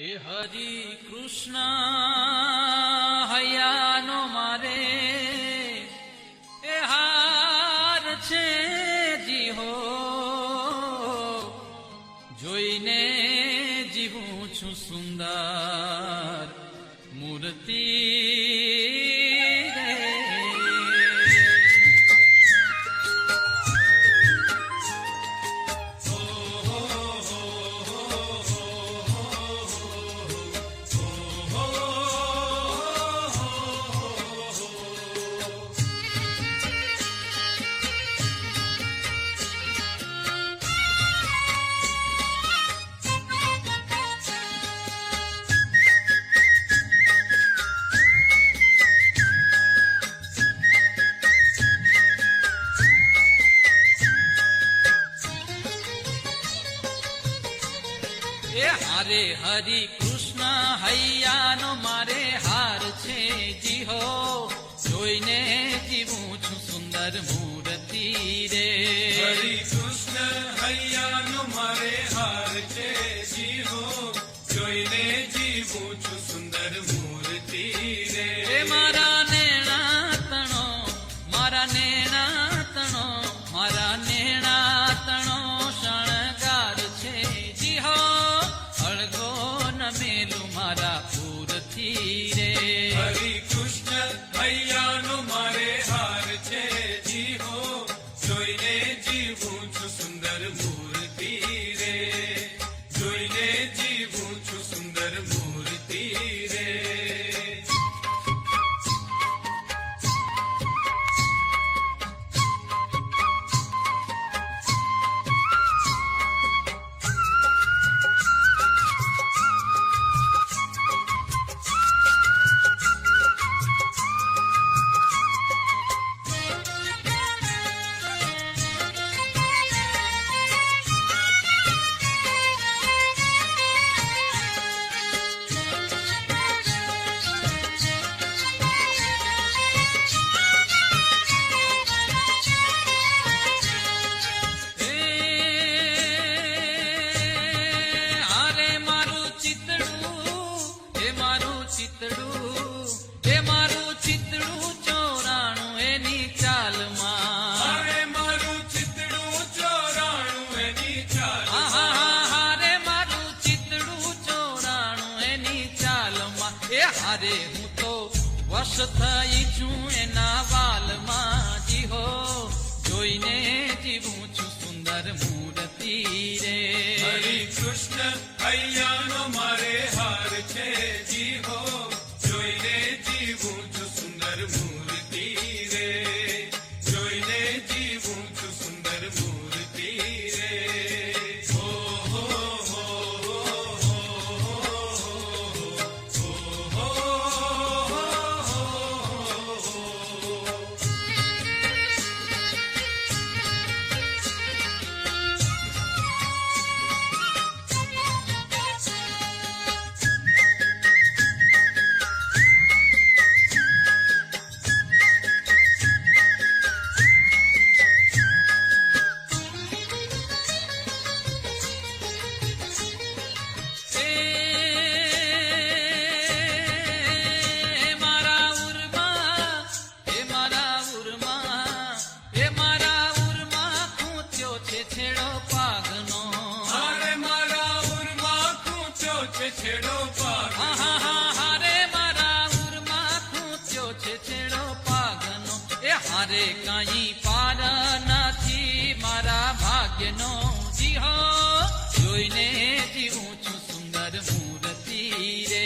हे हरि कृष्णा મૂર્તિને મારા વશ થઈ છું એના વાલમાં જીહો. જોઈને જીવું છું સુંદર મૂર્તિ રે. હરી કૃષ્ણ અયાનો મારે હાર છે, જીહો. જોઈને જીવું છું સુંદર મૂર્તિ છેડો પાગ. હારે મારા ઉરમાં ખૂંચ્યો છે છેડો પાગનો. એ હારે કાંઈ પાર નથી મારા ભાગ્યનો જી હો જોઈને જીવું છું સુંદર મૂર્તિ રે.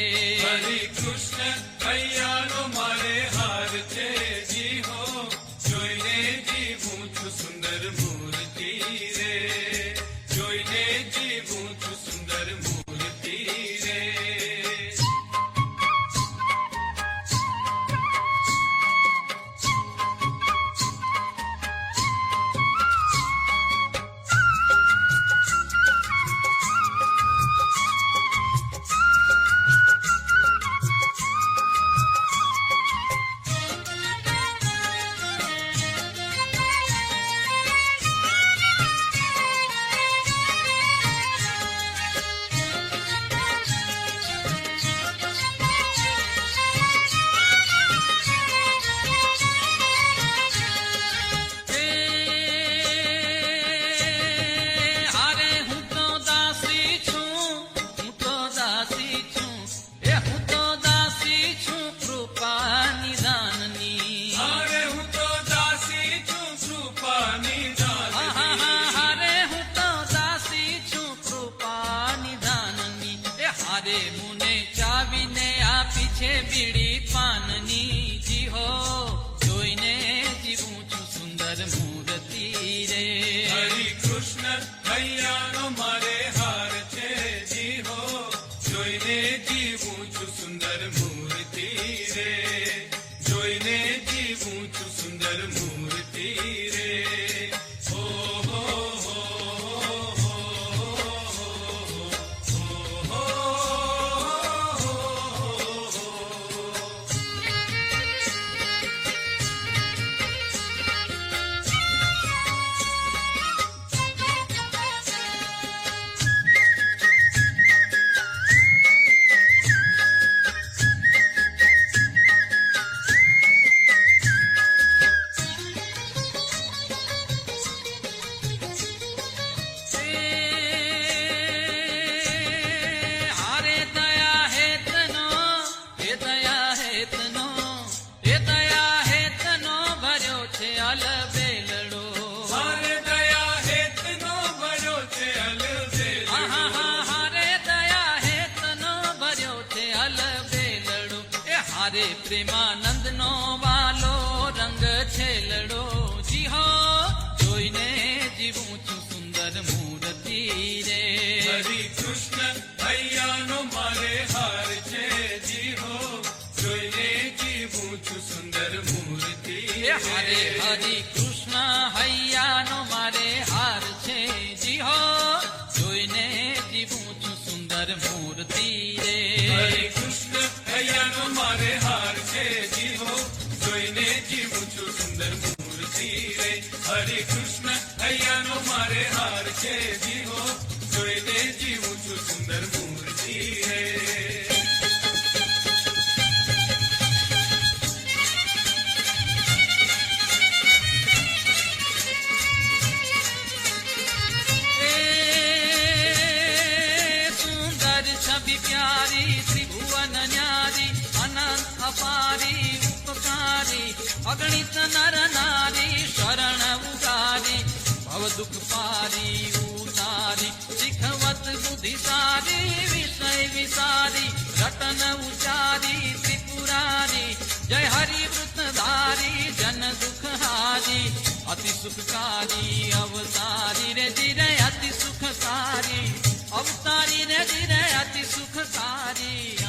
એ નો વાલો રંગ છેલડો જી હો જોઈને જીવું છું સુંદર મૂર્તિ રે. હરિ કૃષ્ણ હૈયાનો મારે હાર છે. જી હો જોઈને જીવું છું સુંદર મૂર્તિ હરે હરી કૃષ્ણ હૈયાનો મારે હાર હરે કૃષ્ણ હૈયાનો મારે હાર છે જીવો. જોઈ જોઈને જીવું છું સુંદર મૂર્તિ અગણિત નર નારી શરણ ઉતારી, ભવ દુઃખ પારી, ઉતારી, શીખવત બુદ્ધિ સારી, વિષય વિસારી, રતન ઉચારી ત્રિપુરારી, જય હરિ વૃતધારી જન દુઃખ હારી, અતિ સુખકારી, અવતારી, રે ધીરે અતિ સુખકારી, અવતારી, રે ધીરે અતિ સુખકારી.